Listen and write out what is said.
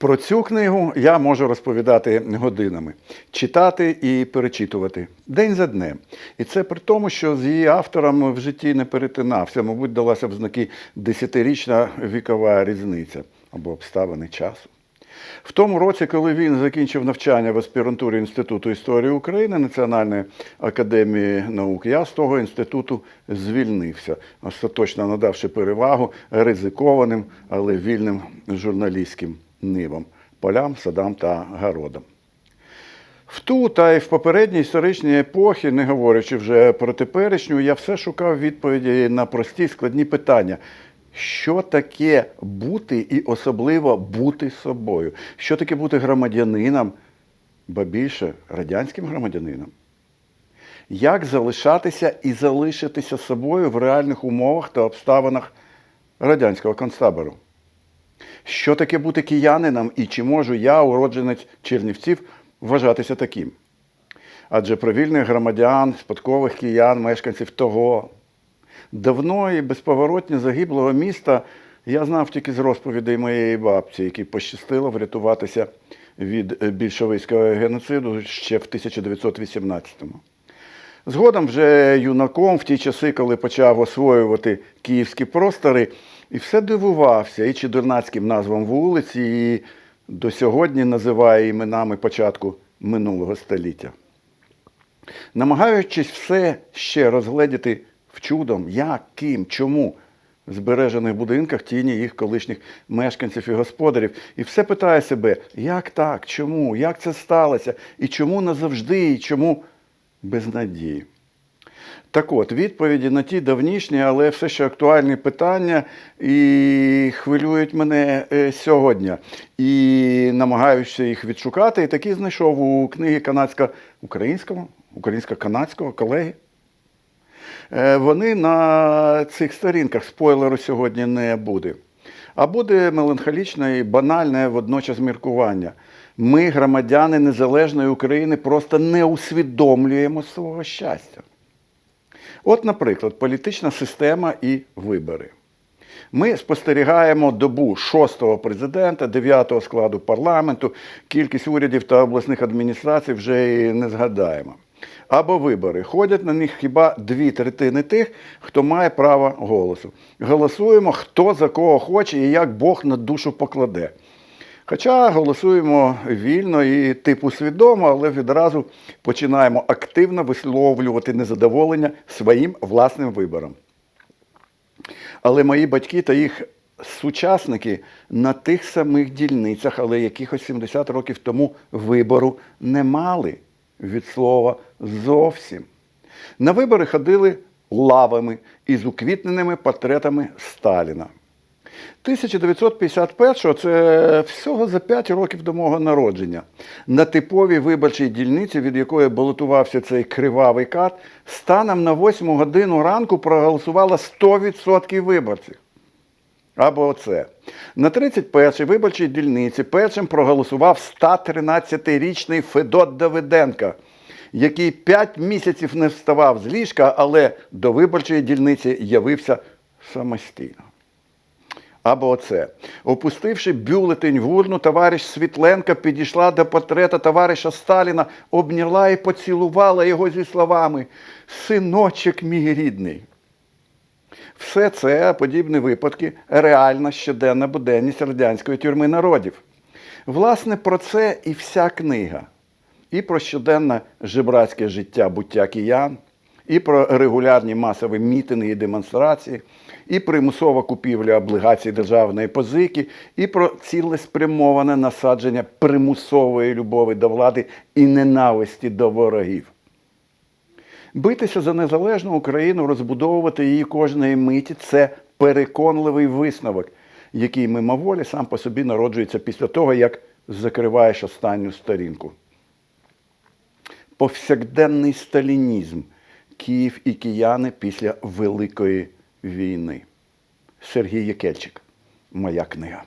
Про цю книгу я можу розповідати годинами, читати і перечитувати день за днем. І це при тому, що з її автором в житті не перетинався, мабуть, далася в знаки десятирічна вікова різниця або обставини часу. В тому році, коли він закінчив навчання в аспірантурі Інституту історії України Національної академії наук, я з того інституту звільнився, остаточно надавши перевагу ризикованим, але вільним журналістським нивам, полям, садам та городам. В ту та й в попередній історичній епохі, не говорячи вже про теперішню, я все шукав відповіді на прості складні питання. Що таке бути і особливо бути собою? Що таке бути громадянином, ба більше радянським громадянином? Як залишатися і залишитися собою в реальних умовах та обставинах радянського концтабору? Що таке бути киянином і чи можу я, уродженець Чернівців, вважатися таким? Адже про вільних громадян, спадкових киян, мешканців того давно і безповоротні загиблого міста я знав тільки з розповідей моєї бабці, якій пощастило врятуватися від більшовицького геноциду ще в 1918-му. Згодом вже юнаком в ті часи, коли почав освоювати київські простори, і все дивувався і чудернацьким назвам вулиці, і до сьогодні називає іменами початку минулого століття. Намагаючись все ще розгледіти в чудом, як, ким, чому в збережених будинках тіні їх колишніх мешканців і господарів, і все питає себе, як так, чому, як це сталося, і чому назавжди, і чому без надії. Так от, відповіді на ті давнішні, але все ще актуальні питання і хвилюють мене е, сьогодні. І намагаюся їх відшукати. І такі знайшов у книги канадсько-українського, українсько-канадського колеги. Е, Вони на цих сторінках спойлеру сьогодні не буде. А буде меланхолічне і банальне водночас міркування. Ми, громадяни Незалежної України, просто не усвідомлюємо свого щастя. От, наприклад, політична система і вибори. Ми спостерігаємо добу шостого президента, дев'ятого складу парламенту, кількість урядів та обласних адміністрацій вже і не згадаємо. Або вибори. Ходять на них хіба дві третини тих, хто має право голосу. Голосуємо, хто за кого хоче і як Бог на душу покладе. Хоча голосуємо вільно і типу свідомо, але відразу починаємо активно висловлювати незадоволення своїм власним вибором. Але мої батьки та їх сучасники на тих самих дільницях, але якихось 70 років тому вибору не мали від слова зовсім. На вибори ходили лавами із уквітненими портретами Сталіна. 1951-го це всього за 5 років до мого народження. На типовій виборчій дільниці, від якої балотувався цей кривавий кат, станом на 8 годину ранку проголосувало 100% виборців. Або оце. На 31-й виборчій дільниці першим проголосував 113-річний Федот Давиденко, який 5 місяців не вставав з ліжка, але до виборчої дільниці явився самостійно. Або оце. Опустивши бюлетень в урну, товариш Світленка підійшла до портрета товариша Сталіна, обняла і поцілувала його зі словами Синочок мій рідний. Все це, подібні випадки, реальна щоденна буденність радянської тюрми народів. Власне, про це і вся книга. І про щоденне жебрацьке життя буття киян, і про регулярні масові мітинги і демонстрації, і примусова купівля облігацій державної позики, і про цілеспрямоване насадження примусової любові до влади і ненависті до ворогів. Битися за незалежну Україну, розбудовувати її кожної миті це переконливий висновок, який мимоволі сам по собі народжується після того, як закриваєш останню сторінку. Повсякденний сталінізм Київ і кияни після Великої війни. Сергій Якельчик, Моя книга.